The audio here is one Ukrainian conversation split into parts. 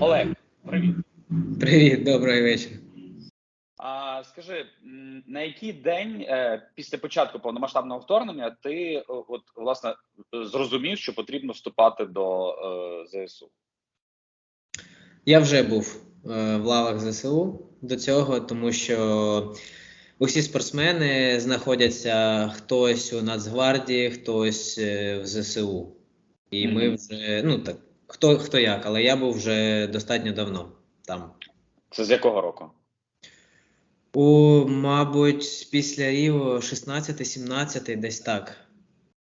Олег, привіт. Привіт, добрий вечір. А скажи, на який день е, після початку повномасштабного вторгнення ти от власне зрозумів, що потрібно вступати до е, ЗСУ? Я вже був е, в лавах ЗСУ до цього, тому що усі спортсмени знаходяться хтось у Нацгвардії, хтось е, в ЗСУ. І ми вже, ну так, хто, хто як, але я був вже достатньо давно там. Це з якого року? У, мабуть, після Ріо 16-17, десь так.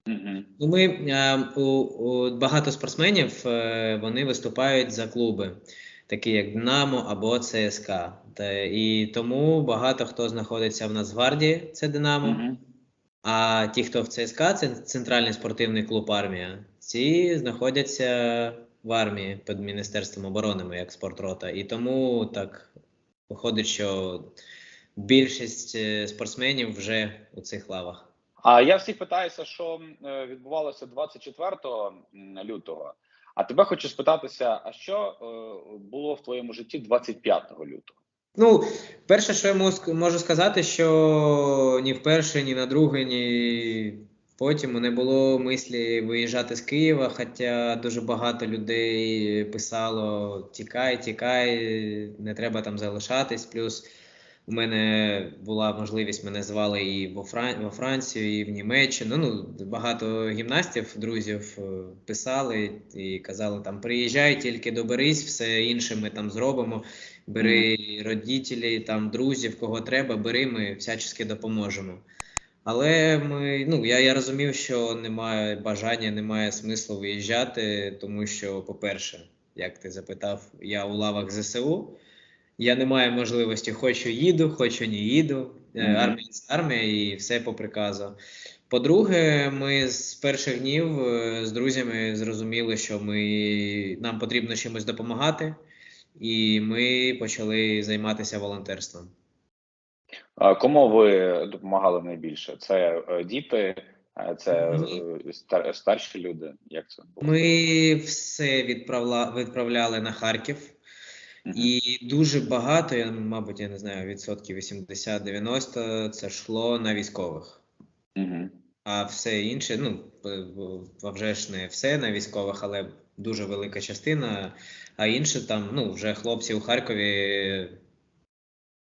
Угу. Ну, ми е, у, у багато спортсменів е, вони виступають за клуби, такі як Динамо або ЦСКА. Та, і тому багато хто знаходиться в Нацгвардії, це Динамо. Угу. А ті, хто в ЦСКА, це центральний спортивний клуб армія. Ці знаходяться в армії під Міністерством оборони, як спортрота. І тому так виходить, що більшість е, спортсменів вже у цих лавах. А я всіх питаюся, що е, відбувалося 24 м, лютого. А тебе хочу спитатися: а що е, було в твоєму житті 25 лютого? Ну, перше, що я можу- сказати, що ні вперше, ні на друге, ні потім не було мислі виїжджати з Києва, хоча дуже багато людей писало: тікай, тікай, не треба там залишатись. Плюс у мене була можливість, мене звали і во, Фран... во Францію, і в Німеччину. Ну, багато гімнастів, друзів е, писали і казали: там приїжджай, тільки доберись, все інше ми там зробимо. Бери родителі, там друзів, кого треба, бери, ми всячески допоможемо. Але ми, ну, я, я розумів, що немає бажання, немає смислу виїжджати, тому що, по-перше, як ти запитав, я у лавах ЗСУ. Я не маю можливості, хочу їду, хочу не їду. Мгм. Армія армія і все по приказу. По-друге, ми з перших днів е, з друзями зрозуміли, що ми, нам потрібно чимось допомагати, і ми почали займатися волонтерством. А Кому ви допомагали найбільше? Це е, діти, це стар- старші люди. Як це було? Ми все відправляли на Харків. І дуже багато, я, мабуть, я не знаю, відсотків 80-90 це йшло на військових. Мгм. А все інше, ну вже ж не все на військових, але дуже велика частина. А інше там, ну, вже хлопці у Харкові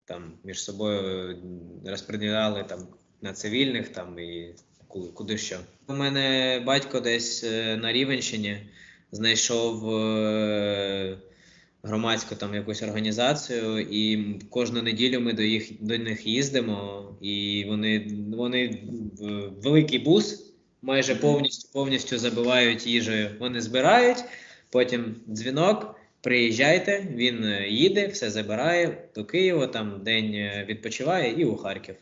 там між собою розподіляли там на цивільних там і ку- куди що. У мене батько десь е, на Рівенщині знайшов е, громадську там якусь організацію, і кожну неділю ми до їх до них їздимо, і вони, вони великий бус майже повністю повністю забивають їжею. Вони збирають, потім дзвінок. Приїжджайте, він е, їде, все забирає до Києва, там день е, відпочиває і у Харків.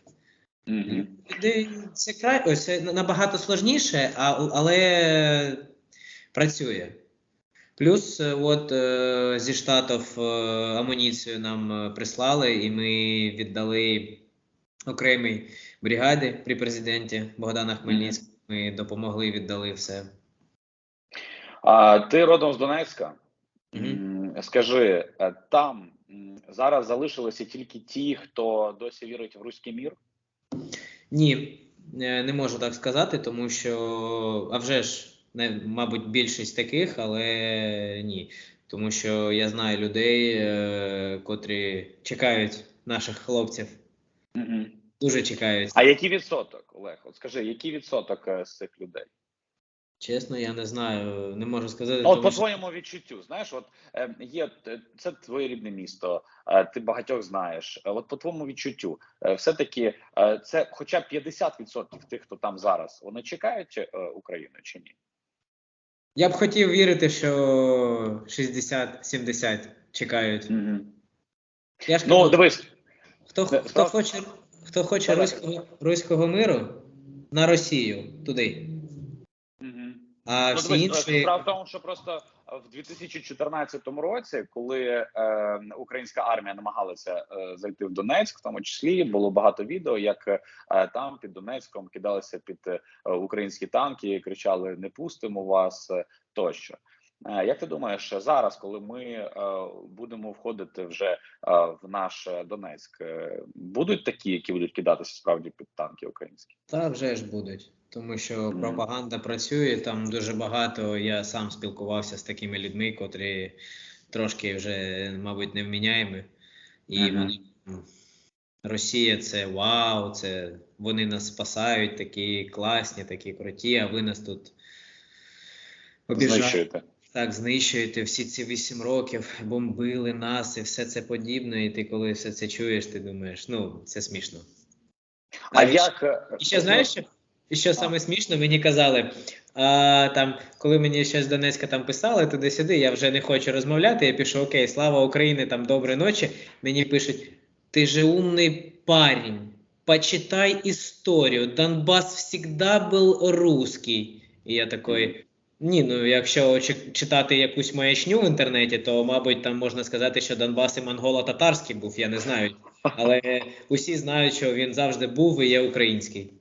Мгм. Де Це край ось набагато складніше, але працює. Плюс, е, от е, зі штатів е, амуніцію нам прислали, і ми віддали окремій бригаді при президенті Богдана Хмельницького. Ми допомогли, віддали все. А ти родом з Донецька? Мгм. М, Скажи, там зараз залишилися тільки ті, хто досі вірить в руський мір? Ні, не можу так сказати, тому що, а вже ж, не, мабуть, більшість таких, але ні. Тому що я знаю людей, е, котрі чекають наших хлопців, Мгм. дуже чекають. А який відсоток, Олег? От скажи, який відсоток е, з цих людей? Чесно, я не знаю, не можу сказати. Ну, от тому по що- твоєму відчуттю, знаєш, от е, є е, це твоє рідне місто, е, ти багатьох знаєш. Е, От по твоєму відчуттю, е, все-таки е, це хоча б 50% тих, хто там зараз, вони чекають е, Україну чи ні? Я б хотів вірити, що 60-70 чекають. Угу. Я ж Ну, дивись, хто, хто хоче, хто хоче руського, руського миру на Росію туди. Мгм. А Ну, всі дивись, інші. Справа в тому, що просто в 2014 році, коли е, українська армія намагалася е, зайти в Донецьк, в тому числі було багато відео, як е, там під Донецьком кидалися під е, українські танки, кричали: не пустимо вас е, тощо. Е, Як ти думаєш, зараз, коли ми е, будемо входити вже е, в наш Донецьк, будуть такі, які будуть кидатися справді під танки українські? Та вже ж будуть, тому що пропаганда працює. Там дуже багато. Я сам спілкувався з такими людьми, котрі трошки вже, мабуть, невміняємі. І Мгм. вони Росія це вау, це вони нас спасають, такі класні, такі круті, а ви нас тут обіжаєте. Так, знищуєте всі ці вісім років, бомбили нас і все це подібне. І ти, коли все це чуєш, ти думаєш, ну, це смішно. А Навіть- як і ще знаєш, що, і що саме смішно, мені казали, а, там, коли мені ще з Донецька там писали туди-сюди, я вже не хочу розмовляти, я пишу Окей, слава Україні, там доброї ночі. Мені пишуть: ти же умний парень, почитай історію. Донбас всегда був русский. І я такий. Ні, ну якщо читати якусь маячню в інтернеті, то, мабуть, там можна сказати, що Донбас і монголо-татарський був, я не знаю. Але усі знають, що він завжди був і є український.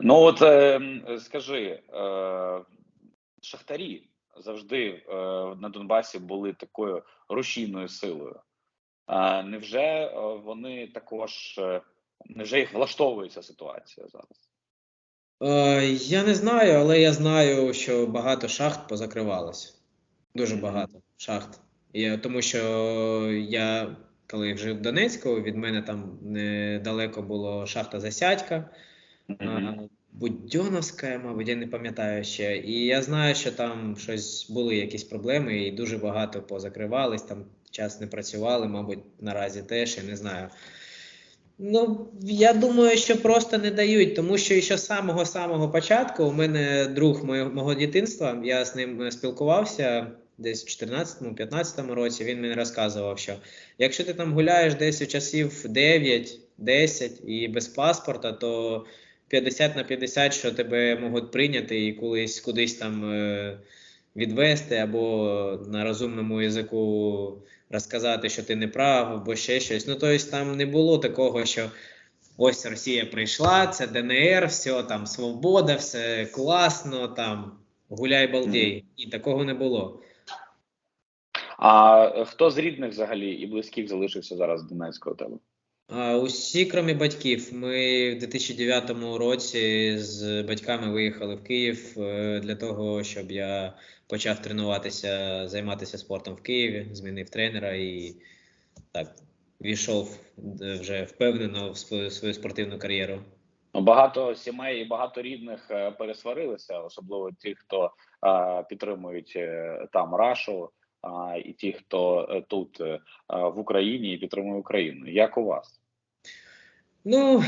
Ну от е, скажи, е, шахтарі завжди е, на Донбасі були такою рушійною силою. А невже е, вони також е, невже їх влаштовує ситуація зараз? Е, я не знаю, але я знаю, що багато шахт позакривалось. Дуже багато шахт. І, тому що я, коли жив в Донецьку, від мене там недалеко було шахта Засядька, Будьоновська, мабуть, я не пам'ятаю ще. І я знаю, що там щось були якісь проблеми, і дуже багато позакривались, там час не працювали, мабуть, наразі теж, я не знаю. Ну, я думаю, що просто не дають, тому що ще з самого самого початку у мене друг моє- мого дитинства, я з ним спілкувався десь в 14-15 році. Він мені розказував, що якщо ти там гуляєш десь у часів 9-10 і без паспорта, то 50 на 50, що тебе можуть прийняти і колись кудись там е, відвести, або на розумному язику розказати, що ти не прав, або ще щось. Ну, тобто там не було такого, що ось Росія прийшла, це ДНР, все там свобода, все класно, там гуляй балдей. І такого не було. А хто з рідних взагалі і близьких залишився зараз в Донецьку у тебе? Усі, крім батьків, ми в 2009 році з батьками виїхали в Київ е, для того, щоб я почав тренуватися, займатися спортом в Києві, змінив тренера і так війшов е, вже впевнено в свою, свою спортивну кар'єру. Ну, Багато сімей і багато рідних е, пересварилися, особливо ті, хто е, підтримують е, там Рашу, а і ті, хто е, тут е, в Україні і підтримує Україну. Як у вас? Ну,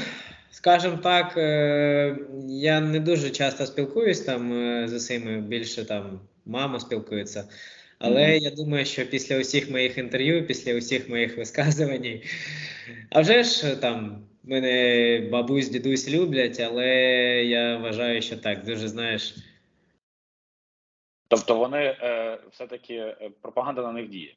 скажімо так, е, я не дуже часто спілкуюсь там е, з усіми, більше там мама спілкується. Але Мгм. я думаю, що після усіх моїх інтерв'ю, після усіх моїх висказувань, а вже ж там мене бабусь, дідусь люблять, але я вважаю, що так, дуже знаєш. Тобто вони е, все-таки е, пропаганда на них діє.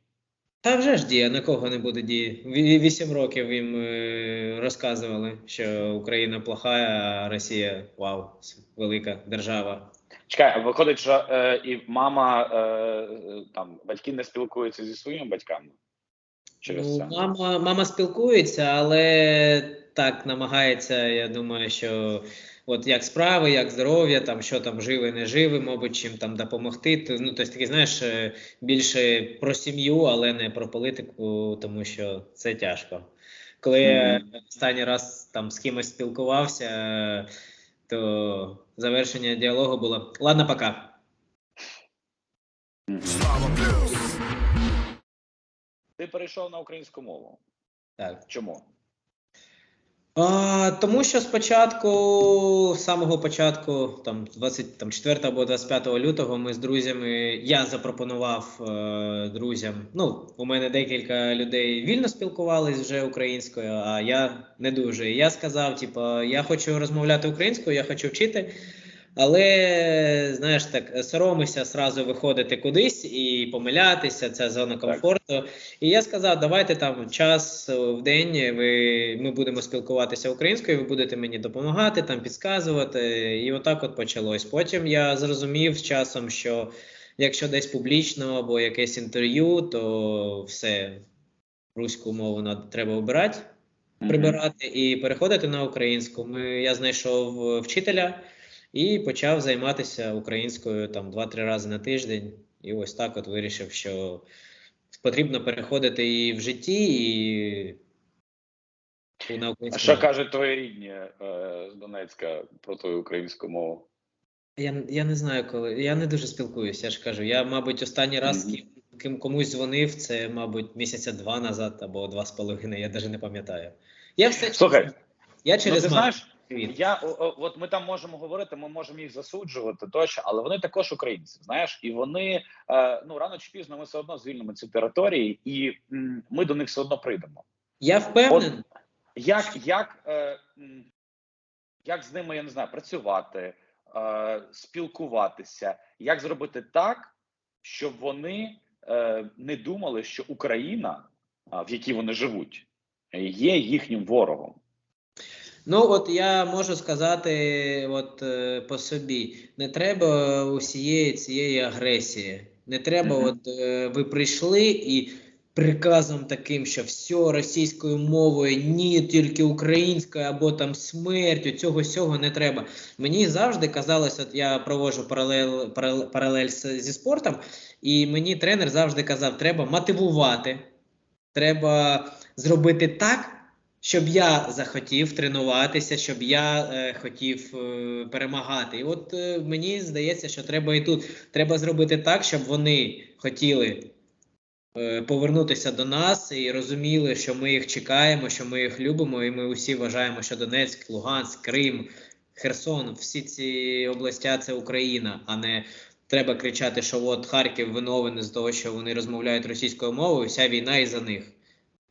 Та вже ж діє, на кого не буде дії. Вісім років їм е, розказували, що Україна плоха, а Росія вау, велика держава. Чекай, а виходить, що е, і мама е, там батьки не спілкуються зі своїми батьками через Ну, це. мама, мама спілкується, але так намагається. Я думаю, що от як справи, як здоров'я, там що там живе, не живе, мабуть, чим там допомогти. Ну, тобто, такий, знаєш, е, більше про сім'ю, але не про політику, тому що це тяжко. Коли я Мгм. останній раз там з кимось спілкувався, то завершення діалогу було ладно, пока. Ти перейшов на українську мову. Так. Чому? А, тому що спочатку, з самого початку, там 24 або 25 лютого, ми з друзями, я запропонував е, друзям. Ну, у мене декілька людей вільно спілкувались вже українською, а я не дуже. Я сказав: типу, я хочу розмовляти українською, я хочу вчити. Але знаєш, так соромишся зразу виходити кудись і помилятися. Це зона комфорту. І я сказав, давайте там час в день ви, ми будемо спілкуватися українською, ви будете мені допомагати, там підказувати. І отак от почалось. Потім я зрозумів з часом, що якщо десь публічно або якесь інтерв'ю, то все руську мову над- треба обирати, прибирати і переходити на українську. Ми, я знайшов вчителя і почав займатися українською там 2-3 рази на тиждень. І ось так от вирішив, що потрібно переходити і в житті, і на А що кажуть твої рідні е, з Донецька про твою українську мову? Я, я не знаю, коли. Я не дуже спілкуюся, я ж кажу. Я, мабуть, останній раз ким, ким комусь дзвонив, це, мабуть, місяця два назад або два з половиною, я навіть не пам'ятаю. Я все Слухай, я Ну, ти знаєш, Привіт. я от ми там можемо говорити, ми можемо їх засуджувати тощо, але вони також українці. Знаєш, і вони е, ну рано чи пізно ми все одно звільнимо ці території, і ми до них все одно прийдемо. Я впевнений. Як, як, е, як з ними я не знаю, працювати, е, спілкуватися, як зробити так, щоб вони не думали, що Україна, в якій вони живуть, є їхнім ворогом. Ну, от я можу сказати, от е, по собі, не треба усієї цієї агресії. Не треба, Мгм. от е, ви прийшли і приказом таким, що все російською мовою, ні, тільки українською, або там смерть, цього всього не треба. Мені завжди казалось, от я проводжу паралель, паралель, паралель зі спортом, і мені тренер завжди казав, треба мотивувати, треба зробити так, щоб я захотів тренуватися, щоб я е, хотів е, перемагати. І от е, мені здається, що треба і тут. Треба зробити так, щоб вони хотіли е, повернутися до нас і розуміли, що ми їх чекаємо, що ми їх любимо, і ми усі вважаємо, що Донецьк, Луганськ, Крим, Херсон, всі ці областя це Україна, а не треба кричати, що от Харків виновен з того, що вони розмовляють російською мовою, вся війна і за них.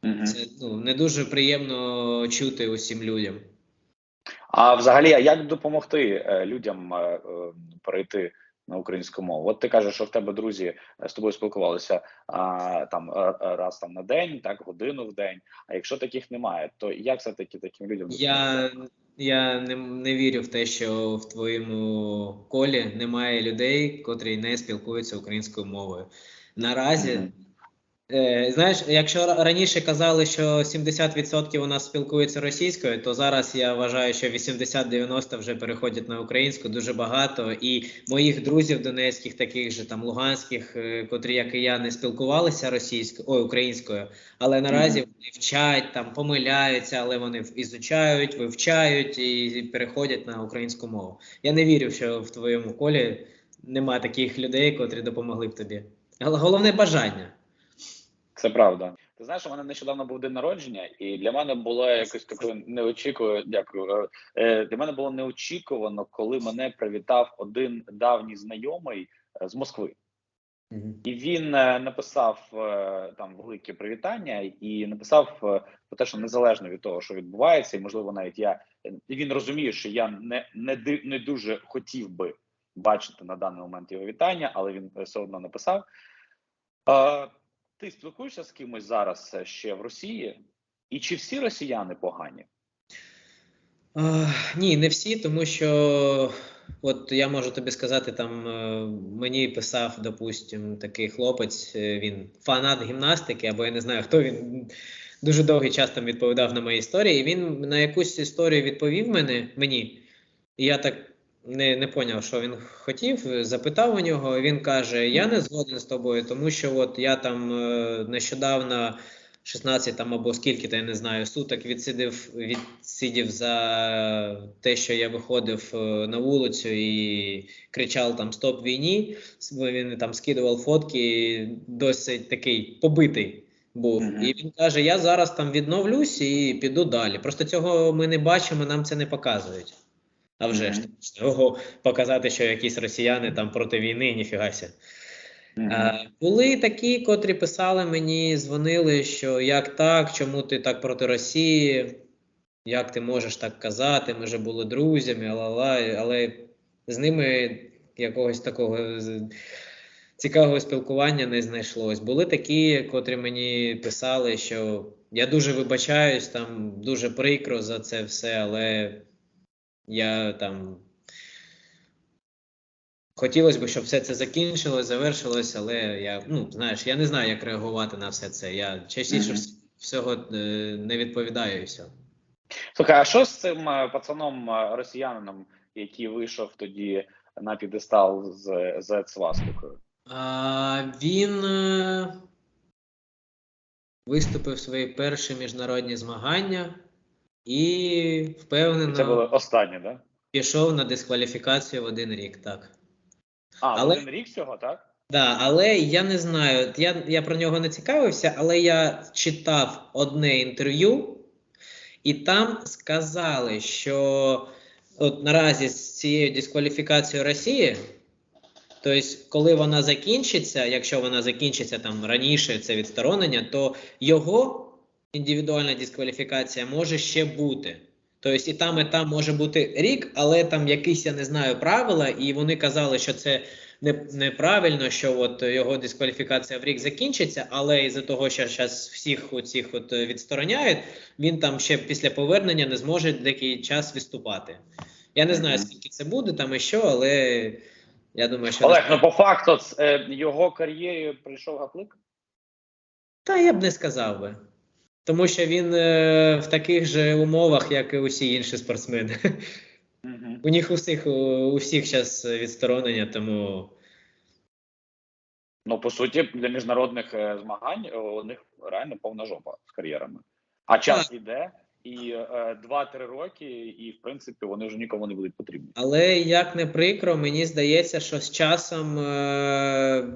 Мгм. Це ну, не дуже приємно чути усім людям. А взагалі, а як допомогти е, людям е, е, перейти на українську мову? От ти кажеш, що в тебе друзі з тобою спілкувалися а, там раз там на день, так годину в день. А якщо таких немає, то як все таки таким людям Я, я не, не вірю в те, що в твоєму колі немає людей, котрі не спілкуються українською мовою. Наразі, Мгм. е, знаєш, якщо раніше казали, що 70% у нас спілкуються російською, то зараз я вважаю, що 80-90 вже переходять на українську дуже багато. І моїх друзів донецьких, таких же там луганських, е, котрі, як і я, не спілкувалися російською, ой, українською, але наразі Мгм. вони вчать, там помиляються, але вони ізучають, вивчають і переходять на українську мову. Я не вірю, що в твоєму колі немає таких людей, котрі допомогли б тобі. Гол- Головне бажання. Це правда. Ти знаєш, у мене нещодавно був день народження, і для мене було якось такою неочікувано. Дякую. Е, Для мене було неочікувано, коли мене привітав один давній знайомий е, з Москви. І він е, написав е, там велике привітання і написав е, про те, що незалежно від того, що відбувається, і можливо, навіть я е, і він розуміє, що я не, не не дуже хотів би бачити на даний момент його вітання, але він е, все одно написав. Ти спілкуєшся з кимось зараз е, ще в Росії? І чи всі росіяни погані? А, ні, не всі, тому що от я можу тобі сказати, там е, мені писав, допустим, такий хлопець, він фанат гімнастики, або я не знаю, хто він дуже довгий час там відповідав на мої історії. І він на якусь історію відповів мене, мені, і я так не, не поняв, що він хотів. Запитав у нього, він каже: Я не згоден з тобою, тому що от я там е, нещодавно. 16 там або скільки, то я не знаю, суток відсидів, відсидів за те, що я виходив е, на вулицю і кричав там Стоп війні. Він там скидував фотки, досить такий побитий був. Мгм. І він каже: Я зараз там відновлюсь і піду далі. Просто цього ми не бачимо, нам це не показують. А вже ж Мгм. ого, показати, що якісь росіяни там проти війни, ніфігася. Мгм. Е, Були такі, котрі писали мені, дзвонили, що як так, чому ти так проти Росії, як ти можеш так казати, ми вже були друзями, ала-ла, але з ними якогось такого цікавого спілкування не знайшлось. Були такі, котрі мені писали, що я дуже вибачаюсь, там дуже прикро за це все, але я там Хотілося б, щоб все це закінчилось, завершилось, але я, ну, знаєш, я не знаю, як реагувати на все це. Я частіше Мгм. вс- всього е, не відповідаю і все. Слухай, а що з цим е, пацаном е, росіянином, який вийшов тоді на підестал з, з свастикою? А, він виступив свої перші міжнародні змагання і впевнено Це було останнє, да? пішов на дискваліфікацію в один рік, так. А, Але- один рік цього, так? Да, але я не знаю. Я, я про нього не цікавився, але я читав одне інтерв'ю, і там сказали, що от наразі з цією дискваліфікацією Росії, тобто, коли вона закінчиться, якщо вона закінчиться там раніше, це відсторонення, то його індивідуальна дискваліфікація може ще бути. Тобто і там, і там може бути рік, але там якісь, я не знаю, правила, і вони казали, що це не, неправильно, що от його дискваліфікація в рік закінчиться, але із-за того, що зараз всіх оцих от відстороняють, він там ще після повернення не зможе деякий час виступати. Я не знаю, скільки це буде там і що, але я думаю, що Олег, ну по факту е, його кар'єрі прийшов гаплик? та я б не сказав би. Тому що він е, в таких же умовах, як і усі інші спортсмени. Угу. У них у, у всіх зараз відсторонення, тому Ну, по суті, для міжнародних е, змагань е, у них реально повна жопа з кар'єрами. А час іде, і е, 2-3 роки, і в принципі вони вже нікому не будуть потрібні. Але як не прикро, мені здається, що з часом е-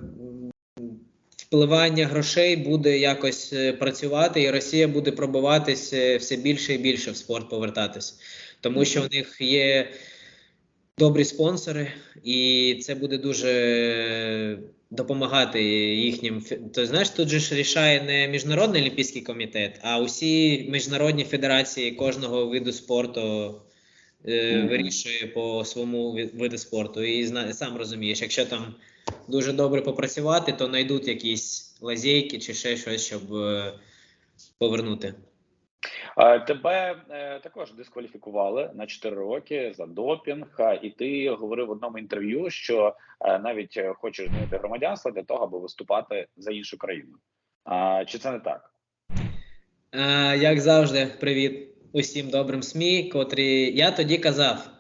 впливання грошей буде якось е, працювати, і Росія буде пробиватись е, все більше і більше в спорт повертатись. Тому що в них є добрі спонсори, і це буде дуже допомагати їхнім. То знаєш, тут же ж рішає не міжнародний олімпійський комітет, а усі міжнародні федерації кожного виду спорту е, вирішує по своєму виду спорту. І сам розумієш, якщо там дуже добре попрацювати, то знайдуть якісь лазейки чи ще щось, щоб е, повернути. Тебе е, також дискваліфікували на 4 роки за допінг, і ти говорив в одному інтерв'ю, що е, навіть хочеш змінити громадянство для того, аби виступати за іншу країну. Чи це не так? Як завжди, привіт усім добрим СМІ, котрі я тоді казав.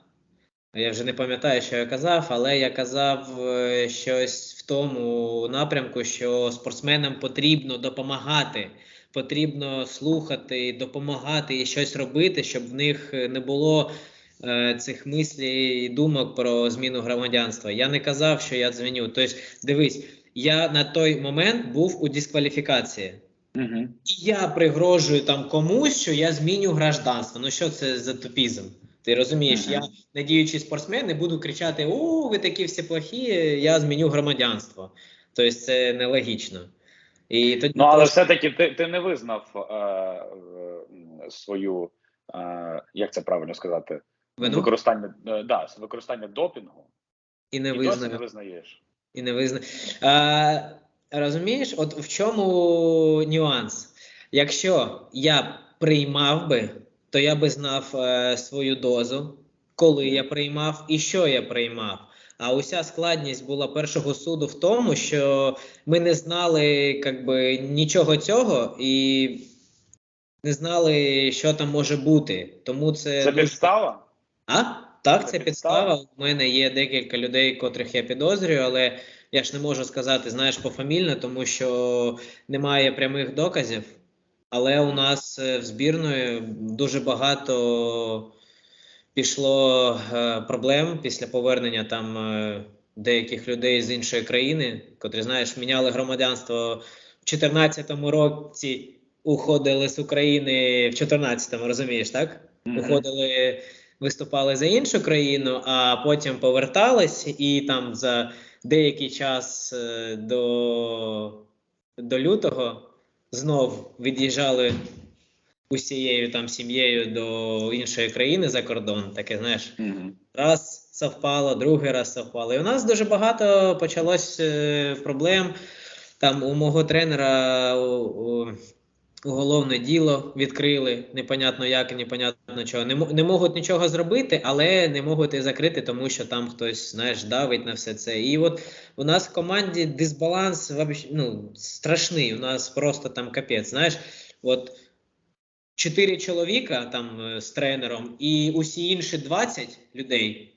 Я вже не пам'ятаю, що я казав, але я казав е, щось в тому напрямку, що спортсменам потрібно допомагати, потрібно слухати, допомагати і щось робити, щоб в них не було е, цих мислей і думок про зміну громадянства. Я не казав, що я дзвоню. Тобто, дивись, я на той момент був у дискваліфікації. Угу. І я пригрожую там комусь, що я зміню гражданство. Ну що це за тупізм? Ти розумієш, я не діючий спортсмен, не буду кричати: О, ви такі всі плохі, я зміню громадянство. Тобто це нелогічно. І тоді Ну але просто- все-таки ти, ти не визнав е, е, свою, е, як це правильно сказати, вину використання, е, да, використання допінгу. і не і досі не визнаєш. І не визна... А, розумієш, от в чому нюанс? Якщо я приймав би, то я би знав е, свою дозу, коли я приймав і що я приймав. А уся складність була першого суду в тому, що ми не знали як би, нічого цього і не знали, що там може бути. Тому це, Це дуже- підстава? а? Так, Це це підстава? підстава. У мене є декілька людей, котрих я підозрюю, але я ж не можу сказати, знаєш, пофамільно, тому що немає прямих доказів. Але у нас е, в збірної дуже багато пішло е, проблем після повернення там е, деяких людей з іншої країни, котрі, знаєш, міняли громадянство в 2014 році, уходили з України в 2014, розумієш, так? Уходили, виступали за іншу країну, а потім повертались, і там за деякий час до, до лютого знов від'їжджали усією там сім'єю до іншої країни за кордон. Таке, знаєш, Мгм. раз совпало, другий раз совпало. І у нас дуже багато почалось е, проблем. Там у мого тренера у, у, уголовне діло відкрили, непонятно як і непонятно чого. Не, не можуть нічого зробити, але не можуть і закрити, тому що там хтось, знаєш, давить на все це. І от у нас в команді дисбаланс ну, страшний. У нас просто там капець. Знаєш, от чотири чоловіка там е, з тренером, і усі інші 20 людей.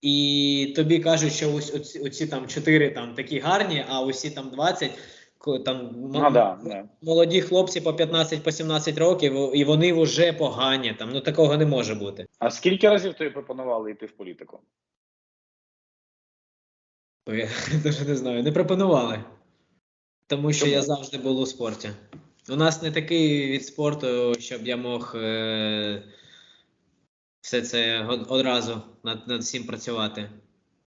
І тобі кажуть, що ось оці, оці там чотири там такі гарні, а усі там 20 ко- там Ну да, да. молоді хлопці по 15 по 17 років, і вони вже погані. Там ну такого не може бути. А скільки разів тобі пропонували йти в політику? Я даже не знаю, не пропонували. Тому що Чому? я завжди був у спорті. У нас не такий від спорту, щоб я мог е- все це одразу над, над всім працювати.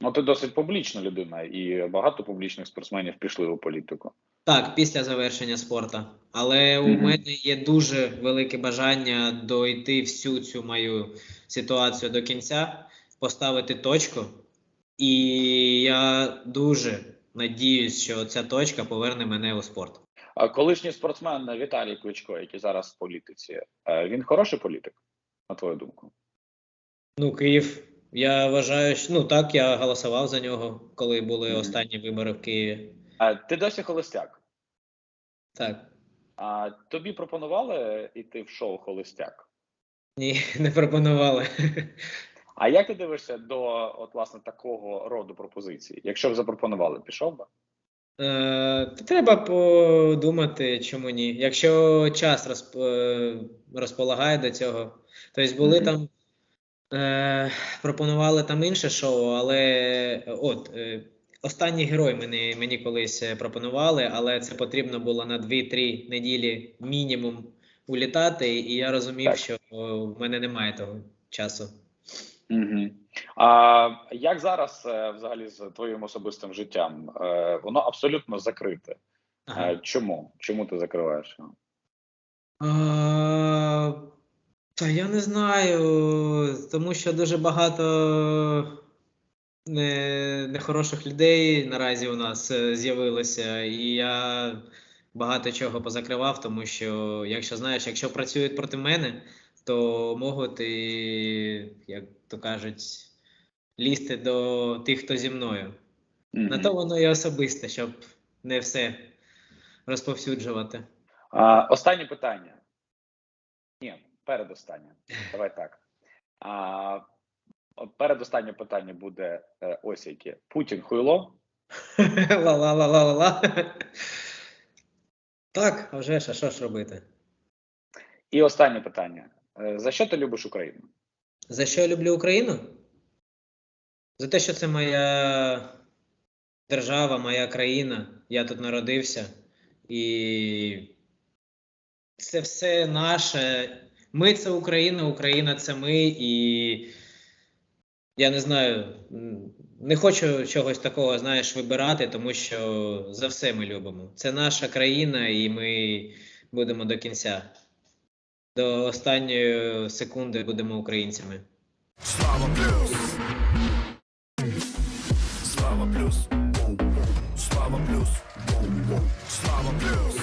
Ну, ти досить публічна людина, і багато публічних спортсменів пішли у політику. Так, після завершення спорту. Але у Мгм. мене є дуже велике бажання дойти всю цю мою ситуацію до кінця, поставити точку. І я дуже надіюсь, що ця точка поверне мене у спорт. А колишній спортсмен Віталій Кличко, який зараз в політиці, е, він хороший політик, на твою думку? Ну, Київ. Я вважаю, що ну так, я голосував за нього, коли були Мгм. останні вибори в Києві. Е, Ти досі холостяк. Так. А тобі пропонували йти в шоу Холостяк? Ні, не пропонували. А як ти дивишся до от власне такого роду пропозицій? Якщо б запропонували, пішов би? Е, треба подумати, чому ні. Якщо час розп, е, розполагає до цього. Тобто були Мгм. там, е, пропонували там інше шоу, але от е, останній герой мені, мені колись е, пропонували, але це потрібно було на 2-3 неділі мінімум улітати, і я розумів, Так. що в мене немає того часу. Угу. А як зараз е, взагалі з твоїм особистим життям? Е, Воно абсолютно закрите. Ага. Чому? Чому ти закриваєш його? Та я не знаю, тому що дуже багато нехороших людей наразі у нас е, з'явилося, і я багато чого позакривав, тому що, якщо знаєш, якщо працюють проти мене, то можуть і, як то кажуть, лізти до тих, хто зі мною. На то воно і особисте, щоб не все розповсюджувати. А, останнє питання. Ні, передостаннє. Давай так. А, передостаннє питання буде е, ось яке. Путін хуйло. Ла-ла-ла-ла-ла. Так, а вже ж, а що ж робити? І останнє питання. Е, За що ти любиш Україну? За що я люблю Україну? За те, що це моя держава, моя країна. Я тут народився. І це все наше. Ми це Україна, Україна це ми. І я не знаю, не хочу чогось такого, знаєш, вибирати, тому що за все ми любимо. Це наша країна, і ми будемо до кінця. До останньої секунди будемо українцями. Слава плюс. Слава плюс. Слава плюс.